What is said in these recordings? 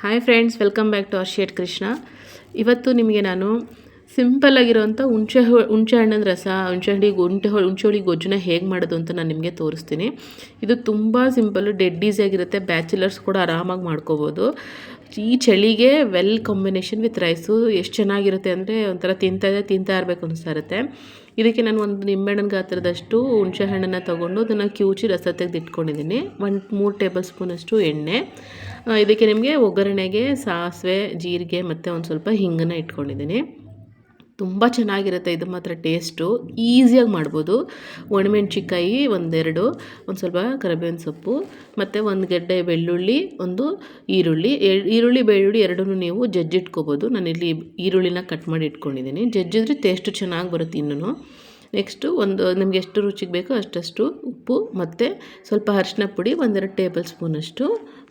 Hi friends welcome back to ಅರ್ಷಿಯಟ್ Krishna ಇವತ್ತು ನಿಮಗೆ ನಾನು ಸಿಂಪಲ್ಲಾಗಿರೋಂಥ ಹುಣಸೆ ಹುಣಸೆ ಹಣ್ಣಿನ ರಸ, ಹುಣಸೆ ಹಣ್ಣಿಗೆ ಹುಣಸೆ ಹುಣಸೆ ಹುಳಿ ಹೇಗೆ ಮಾಡೋದು ಅಂತ ನಾನು ನಿಮಗೆ ತೋರಿಸ್ತೀನಿ. ಇದು ತುಂಬ ಸಿಂಪಲ್ಲು ಡೆಡ್ ಈಸಿಯಾಗಿರುತ್ತೆ ಬ್ಯಾಚುಲರ್ಸ್ ಕೂಡ ಆರಾಮಾಗಿ ಮಾಡ್ಕೋಬೋದು. ಈ ಚಳಿಗೆ ವೆಲ್ ಕಾಂಬಿನೇಷನ್ ವಿತ್ ರೈಸು ಎಷ್ಟು ಚೆನ್ನಾಗಿರುತ್ತೆ ಅಂದರೆ ಒಂಥರ ತಿಂತಾ ಇದೆ ತಿಂತಾ ಇರಬೇಕು ಅನಿಸ್ತಾ ಇರುತ್ತೆ. ಇದಕ್ಕೆ ನಾನು ಒಂದು ನಿಂಬೆಹಣ್ಣಿನ ಗಾತ್ರದಷ್ಟು ಹುಣಸೆಹಣ್ಣನ್ನು ತೊಗೊಂಡು ಅದನ್ನು ಕಿವುಚಿ ರಸ ತೆಗೆದಿಟ್ಕೊಂಡಿದ್ದೀನಿ. ಒಂದು ಮೂರು ಟೇಬಲ್ ಸ್ಪೂನಷ್ಟು ಎಣ್ಣೆ. ಇದಕ್ಕೆ ನಿಮಗೆ ಒಗ್ಗರಣೆಗೆ ಸಾಸಿವೆ, ಜೀರಿಗೆ ಮತ್ತು ಒಂದು ಸ್ವಲ್ಪ ಹಿಂಗನ್ನು ಇಟ್ಕೊಂಡಿದ್ದೀನಿ. ತುಂಬ ಚೆನ್ನಾಗಿರುತ್ತೆ ಇದು ಮಾತ್ರ ಟೇಸ್ಟು. ಈಸಿಯಾಗಿ ಮಾಡ್ಬೋದು. ಒಣಮೆಣ್ಸಿಕಾಯಿ ಒಂದೆರಡು, ಒಂದು ಸ್ವಲ್ಪ ಕರಿಬೇವಿನ ಸೊಪ್ಪು, ಮತ್ತು ಒಂದು ಗೆಡ್ಡೆ ಬೆಳ್ಳುಳ್ಳಿ, ಒಂದು ಈರುಳ್ಳಿ. ಈರುಳ್ಳಿ, ಬೆಳ್ಳುಳ್ಳಿ ಎರಡೂ ನೀವು ಜಜ್ಜಿಟ್ಕೋಬೋದು. ನಾನಿಲ್ಲಿ ಈರುಳ್ಳಿನ ಕಟ್ ಮಾಡಿ ಇಟ್ಕೊಂಡಿದ್ದೀನಿ. ಜಜ್ಜಿದ್ರೆ ಟೇಸ್ಟು ಚೆನ್ನಾಗಿ ಬರುತ್ತೆ ಇನ್ನೂ ನೆಕ್ಸ್ಟು ಒಂದು ನಿಮಗೆ ಎಷ್ಟು ರುಚಿಗೆ ಬೇಕೋ ಅಷ್ಟಷ್ಟು ಉಪ್ಪು, ಮತ್ತು ಸ್ವಲ್ಪ ಅರಿಶಿನ ಪುಡಿ, ಒಂದೆರಡು ಟೇಬಲ್ ಸ್ಪೂನಷ್ಟು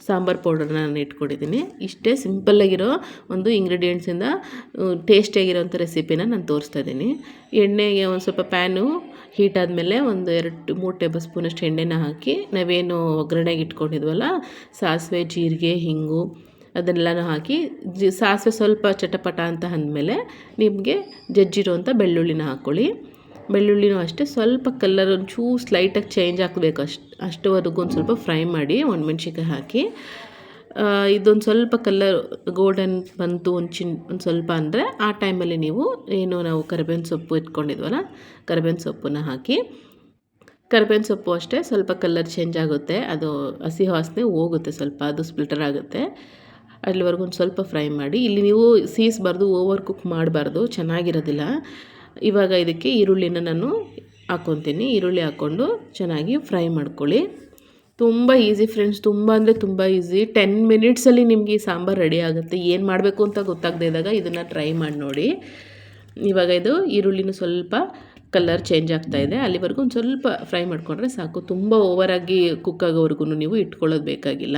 ಸಾಂಬಾರು ಪೌಡರ್ ನಾನು ಇಟ್ಕೊಂಡಿದ್ದೀನಿ. ಇಷ್ಟೇ ಸಿಂಪಲ್ಲಾಗಿರೋ ಒಂದು ಇಂಗ್ರೀಡಿಯೆಂಟ್ಸಿಂದ ಟೇಸ್ಟಿಯಾಗಿರೋಂಥ ರೆಸಿಪಿನ ನಾನು ತೋರಿಸ್ತಾ ಇದ್ದೀನಿ. ಎಣ್ಣೆಗೆ ಒಂದು ಸ್ವಲ್ಪ ಪ್ಯಾನು ಹೀಟ್ ಆದಮೇಲೆ ಒಂದು ಎರಡು, ಮೂರು ಟೇಬಲ್ ಸ್ಪೂನಷ್ಟು ಎಣ್ಣೆನ ಹಾಕಿ, ನಾವೇನು ಒಗ್ಗರಣೆಗೆ ಇಟ್ಕೊಂಡಿದ್ವಲ್ಲ, ಸಾಸಿವೆ, ಜೀರಿಗೆ, ಹಿಂಗು ಅದನ್ನೆಲ್ಲನೂ ಹಾಕಿ, ಜಿ, ಸಾಸಿವೆ ಸ್ವಲ್ಪ ಚಟಪಟ ಅಂತ ಅಂದಮೇಲೆ ನಿಮಗೆ ಜಜ್ಜಿರೋಂಥ ಬೆಳ್ಳುಳ್ಳಿನ ಹಾಕ್ಕೊಳ್ಳಿ ಬೆಳ್ಳುಳ್ಳಿನೂ ಅಷ್ಟೇ. ಸ್ವಲ್ಪ ಕಲ್ಲರ್ ಒಂಚೂರು ಸ್ಲೈಟಾಗಿ ಚೇಂಜ್ ಹಾಕಬೇಕು ಅಷ್ಟು, ಅಷ್ಟುವರೆಗೂ ಒಂದು ಸ್ವಲ್ಪ ಫ್ರೈ ಮಾಡಿ ಒಣಮೆಣ್ಸಿಕಾಯಿ ಹಾಕಿ. ಇದೊಂದು ಸ್ವಲ್ಪ ಕಲ್ಲರ್ ಗೋಲ್ಡನ್ ಬಂತು ಒಂದು ಒಂದು ಸ್ವಲ್ಪ ಅಂದರೆ ಆ ಟೈಮಲ್ಲಿ ನೀವು ಏನು ನಾವು ಕರಿಬೇವಿನ ಸೊಪ್ಪು ಇಟ್ಕೊಂಡಿದ್ವಲ್ಲ, ಕರಿಬೇವಿನ ಸೊಪ್ಪನ್ನ ಹಾಕಿ. ಕರಿಬೇವಿನ ಸೊಪ್ಪು ಅಷ್ಟೇ ಸ್ವಲ್ಪ ಕಲ್ಲರ್ ಚೇಂಜ್ ಆಗುತ್ತೆ, ಅದು ಹಸಿ ವಾಸನೆ ಹೋಗುತ್ತೆ ಸ್ವಲ್ಪ, ಅದು ಸ್ಪ್ಲಿಟರ್ ಆಗುತ್ತೆ. ಅಲ್ಲಿವರೆಗೂ ಒಂದು ಸ್ವಲ್ಪ ಫ್ರೈ ಮಾಡಿ. ಇಲ್ಲಿ ನೀವು ಸೀಸ್ಬಾರ್ದು ಓವರ್ ಕುಕ್ ಮಾಡಬಾರ್ದು, ಚೆನ್ನಾಗಿರೋದಿಲ್ಲ. ಇವಾಗ ಇದಕ್ಕೆ ಈರುಳ್ಳಿನ ನಾನು ಹಾಕ್ಕೊತೀನಿ ಈರುಳ್ಳಿ ಹಾಕ್ಕೊಂಡು ಚೆನ್ನಾಗಿ ಫ್ರೈ ಮಾಡ್ಕೊಳ್ಳಿ. ತುಂಬ ಈಸಿ ಫ್ರೆಂಡ್ಸ್, ತುಂಬ ಅಂದರೆ ತುಂಬ ಈಸಿ. ಟೆನ್ ಮಿನಿಟ್ಸಲ್ಲಿ ನಿಮಗೆ ಈ ಸಾಂಬಾರು ರೆಡಿ ಆಗುತ್ತೆ. ಏನು ಮಾಡಬೇಕು ಅಂತ ಗೊತ್ತಾಗದೇ ಇದ್ದಾಗ ಇದನ್ನು ಟ್ರೈ ಮಾಡಿ ನೋಡಿ. ಇವಾಗ ಇದು ಈರುಳ್ಳಿನೂ ಸ್ವಲ್ಪ ಕಲರ್ ಚೇಂಜ್ ಆಗ್ತಾ ಇದೆ. ಅಲ್ಲಿವರೆಗೂ ಒಂದು ಸ್ವಲ್ಪ ಫ್ರೈ ಮಾಡಿಕೊಂಡ್ರೆ ಸಾಕು. ತುಂಬ ಓವರಾಗಿ ಕುಕ್ ಆಗೋವರೆಗೂ ನೀವು ಇಟ್ಕೊಳ್ಳೋದು ಬೇಕಾಗಿಲ್ಲ.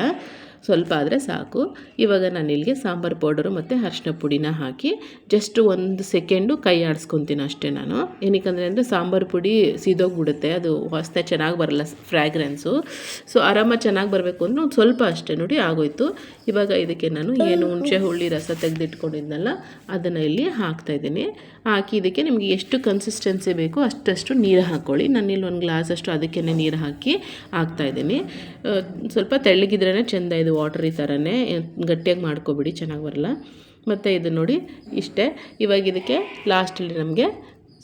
ಸ್ವಲ್ಪ ಆದರೆ ಸಾಕು. ಇವಾಗ ನಾನು ಇಲ್ಲಿಗೆ ಸಾಂಬಾರು ಪೌಡರು ಮತ್ತು ಅರಿಶಿನ ಪುಡಿನ ಹಾಕಿ ಜಸ್ಟ್ ಒಂದು ಸೆಕೆಂಡು ಕೈ ಆಡಿಸ್ಕೊತೀನಿ ಅಷ್ಟೇ ನಾನು. ಏನಕ್ಕೆ ಅಂದರೆ ಸಾಂಬಾರು ಪುಡಿ ಸೀದೋಗ್ಬಿಡುತ್ತೆ. ಅದು ವಾಸನೆ ಚೆನ್ನಾಗಿ ಬರಲ್ಲ ಫ್ರ್ಯಾಗ್ರೆನ್ಸು ಸೊ ಆರಾಮಾಗಿ ಚೆನ್ನಾಗಿ ಬರಬೇಕು ಅಂದ್ರೆ ಸ್ವಲ್ಪ ಅಷ್ಟೇ ನೋಡಿ ಆಗೋಯ್ತು. ಇವಾಗ ಇದಕ್ಕೆ ನಾನು ಏನು ಹುಣಸೆ ಹುಳ್ಳಿ ರಸ ತೆಗೆದಿಟ್ಕೊಂಡಿದ್ನಲ್ಲ, ಅದನ್ನು ಇಲ್ಲಿ ಹಾಕ್ತಾಯಿದ್ದೀನಿ ಹಾಕಿ ಇದಕ್ಕೆ ನಿಮಗೆ ಎಷ್ಟು ಕನ್ಸಿಸ್ಟೆನ್ಸಿ ಬೇಕೋ ಅಷ್ಟಷ್ಟು ನೀರು ಹಾಕ್ಕೊಳ್ಳಿ ನಾನು ಇಲ್ಲಿ ಒಂದು ಗ್ಲಾಸಷ್ಟು ಅದಕ್ಕೆ ನೀರು ಹಾಕಿ ಹಾಕ್ತಾಯಿದ್ದೀನಿ ಸ್ವಲ್ಪ ತೆಳ್ಳಗಿದ್ರೇ ಚೆಂದ ಇದು ವಾಟರ್ ಈ ಥರನೇ ಗಟ್ಟಿಯಾಗಿ ಮಾಡ್ಕೊಬಿಡಿ, ಚೆನ್ನಾಗಿ ಬರಲ್ಲ. ಮತ್ತು ಇದು ನೋಡಿ ಇಷ್ಟೇ. ಇವಾಗ ಇದಕ್ಕೆ ಲಾಸ್ಟಲ್ಲಿ ನಮಗೆ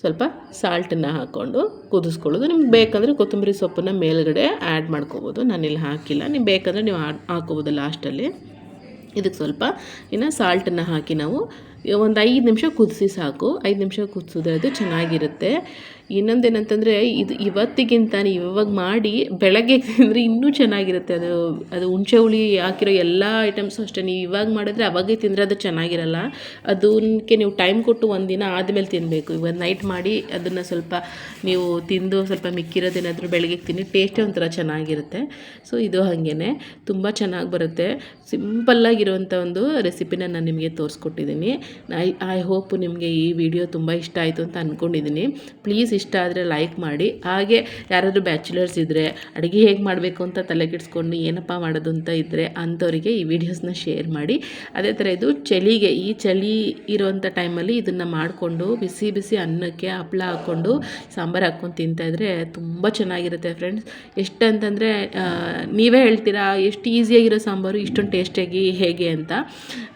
ಸ್ವಲ್ಪ ಸಾಲ್ಟನ್ನು ಹಾಕ್ಕೊಂಡು ಕುದಿಸ್ಕೊಳ್ಳೋದು. ನಿಮ್ಗೆ ಬೇಕಂದರೆ ಕೊತ್ತಂಬರಿ ಸೊಪ್ಪನ್ನ ಮೇಲ್ಗಡೆ ಆ್ಯಡ್ ಮಾಡ್ಕೋಬೋದು. ನಾನಿಲ್ಲಿ ಹಾಕಿಲ್ಲ. ನೀವು ಬೇಕಂದರೆ ನೀವು ಹಾಕ್ಕೋಬೋದು ಲಾಸ್ಟಲ್ಲಿ ಇದಕ್ಕೆ ಸ್ವಲ್ಪ ಇನ್ನು ಸಾಲ್ಟನ್ನು ಹಾಕಿ ನಾವು ಒಂದು ಐದು ನಿಮಿಷ ಕುದಿಸಿ ಸಾಕು. ಐದು ನಿಮಿಷ ಕುದಿಸಿದ್ರೆ ಅದು ಚೆನ್ನಾಗಿರುತ್ತೆ. ಇನ್ನೊಂದೇನಂತಂದರೆ ಇದು ಇವತ್ತಿಗಿಂತ ಇವಾಗ ಮಾಡಿ ಬೆಳಗ್ಗೆ ತಿಂದರೆ ಇನ್ನೂ ಚೆನ್ನಾಗಿರುತ್ತೆ. ಅದು ಅದು ಹುಣಸೆ ಹುಳಿ ಹಾಕಿರೋ ಎಲ್ಲ ಐಟಮ್ಸು ಅಷ್ಟೇ. ನೀವು ಇವಾಗ ಮಾಡಿದ್ರೆ ಅವಾಗೇ ತಿಂದರೆ ಅದು ಚೆನ್ನಾಗಿರಲ್ಲ. ಅದಕ್ಕೆ ನೀವು ಟೈಮ್ ಕೊಟ್ಟು ಒಂದಿನ ಆದಮೇಲೆ ತಿನ್ನಬೇಕು ಇವಾಗ ನೈಟ್ ಮಾಡಿ ಅದನ್ನು ಸ್ವಲ್ಪ ನೀವು ತಿಂದು ಸ್ವಲ್ಪ ಮಿಕ್ಕಿರೋದೇನಾದರೂ ಬೆಳಗ್ಗೆ ತಿನ್ನಿ ಟೇಸ್ಟೇ ಒಂಥರ ಚೆನ್ನಾಗಿರುತ್ತೆ. ಸೊ ಇದು ಹಾಗೇ ತುಂಬ ಚೆನ್ನಾಗಿ ಬರುತ್ತೆ. ಸಿಂಪಲ್ಲಾಗಿರುವಂಥ ಒಂದು ರೆಸಿಪಿನ ನಾನು ನಿಮಗೆ ತೋರಿಸ್ಕೊಟ್ಟಿದ್ದೀನಿ ಐ ಐ ಹೋಪ್ ನಿಮಗೆ ಈ ವಿಡಿಯೋ ತುಂಬ ಇಷ್ಟ ಆಯಿತು ಅಂತ ಅಂದ್ಕೊಂಡಿದ್ದೀನಿ ಪ್ಲೀಸ್ ಇಷ್ಟ ಆದರೆ ಲೈಕ್ ಮಾಡಿ. ಹಾಗೆ ಯಾರಾದರೂ ಬ್ಯಾಚುಲರ್ಸ್ ಇದ್ದರೆ ಅಡುಗೆ ಹೇಗೆ ಮಾಡಬೇಕು ಅಂತ ತಲೆ ಕೆಡಿಸ್ಕೊಂಡು ಏನಪ್ಪ ಮಾಡೋದು ಅಂತ ಇದ್ದರೆ ಅಂಥವರಿಗೆ ಈ ವಿಡಿಯೋಸ್ನ ಶೇರ್ ಮಾಡಿ. ಅದೇ ಥರ ಇದು ಚಳಿಗೆ, ಈ ಚಳಿ ಇರುವಂಥ ಟೈಮಲ್ಲಿ ಇದನ್ನು ಮಾಡಿಕೊಂಡು ಬಿಸಿ ಬಿಸಿ ಅನ್ನಕ್ಕೆ ಹಪ್ಪಳ ಹಾಕ್ಕೊಂಡು ಸಾಂಬಾರು ಹಾಕ್ಕೊಂಡು ತಿಂತಾಯಿದ್ರೆ ತುಂಬ ಚೆನ್ನಾಗಿರುತ್ತೆ ಫ್ರೆಂಡ್ಸ್ ಎಷ್ಟಂತಂದರೆ ನೀವೇ ಹೇಳ್ತೀರಾ ಎಷ್ಟು ಈಸಿಯಾಗಿರೋ ಸಾಂಬಾರು, ಇಷ್ಟೊಂದು ಟೇಸ್ಟಿಯಾಗಿ ಹೇಗೆ ಅಂತ.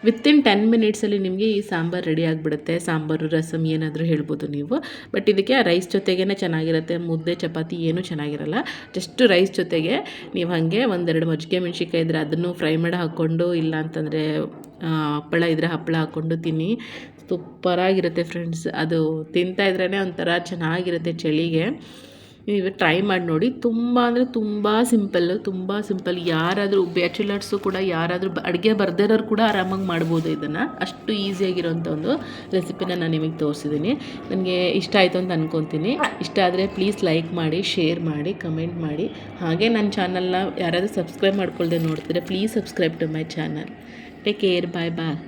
ವಿತಿನ್ ಟೆನ್ ಮಿನಿಟ್ಸಲ್ಲಿ ನಿಮಗೆ ಈ ಸಾಂಬಾರು ರೆಡಿ ಆಗಿಬಿಡುತ್ತೆ, ಸಾಂಬಾರು ರಸಮ್ ಏನಾದರೂ ಹೇಳ್ಬೋದು ನೀವು. ಬಟ್ ಇದಕ್ಕೆ ರೈಸ್ ಜೊತೆಗೇ ಚೆನ್ನಾಗಿರುತ್ತೆ, ಮುದ್ದೆ, ಚಪಾತಿ ಏನೂ ಚೆನ್ನಾಗಿರಲ್ಲ. ಜಸ್ಟ್ ರೈಸ್ ಜೊತೆಗೆ ನೀವು ಹಾಗೆ ಒಂದೆರಡು ಮಜ್ಜಿಗೆ ಮೆಣಸಿನ್ಕಾಯಿ ಇದ್ದರೆ ಅದನ್ನು ಫ್ರೈ ಮಾಡಿ ಹಾಕ್ಕೊಂಡು ಇಲ್ಲ ಅಂತಂದರೆ ಹಪ್ಪಳ ಇದ್ದರೆ ಹಪ್ಪಳ ಹಾಕ್ಕೊಂಡು ತಿನ್ನಿ. ಸೂಪರಾಗಿರುತ್ತೆ ಫ್ರೆಂಡ್ಸ್ ಅದು ತಿಂತಾ ಇದ್ರೇ ಒಂಥರ ಚೆನ್ನಾಗಿರುತ್ತೆ ಚಳಿಗೆ. ನೀವು ಟ್ರೈ ಮಾಡಿ ನೋಡಿ. ತುಂಬ ಅಂದರೆ ತುಂಬ ಸಿಂಪಲ್ಲು ತುಂಬ ಸಿಂಪಲ್ ಯಾರಾದರೂ ಬ್ಯಾಚುಲರ್ಸು ಕೂಡ ಯಾರಾದರೂ ಅಡುಗೆ ಬರ್ದಿರೋರು ಕೂಡ ಆರಾಮಾಗಿ ಮಾಡ್ಬೋದು ಇದನ್ನು. ಅಷ್ಟು ಈಸಿಯಾಗಿರೋಂಥ ಒಂದು ರೆಸಿಪಿನ ನಾನು ನಿಮಗೆ ತೋರಿಸಿದ್ದೀನಿ ನನಗೆ ಇಷ್ಟ ಆಯಿತು ಅಂತ ಅನ್ಕೊತೀನಿ. ಇಷ್ಟ ಆದರೆ ಪ್ಲೀಸ್ ಲೈಕ್ ಮಾಡಿ ಶೇರ್ ಮಾಡಿ ಕಮೆಂಟ್ ಮಾಡಿ. ಹಾಗೆ ನನ್ನ ಚಾನಲ್ನ ಯಾರಾದರೂ ಸಬ್ಸ್ಕ್ರೈಬ್ ಮಾಡ್ಕೊಳ್ದೆ ನೋಡ್ತಿದ್ರೆ please subscribe to my channel take care bye bye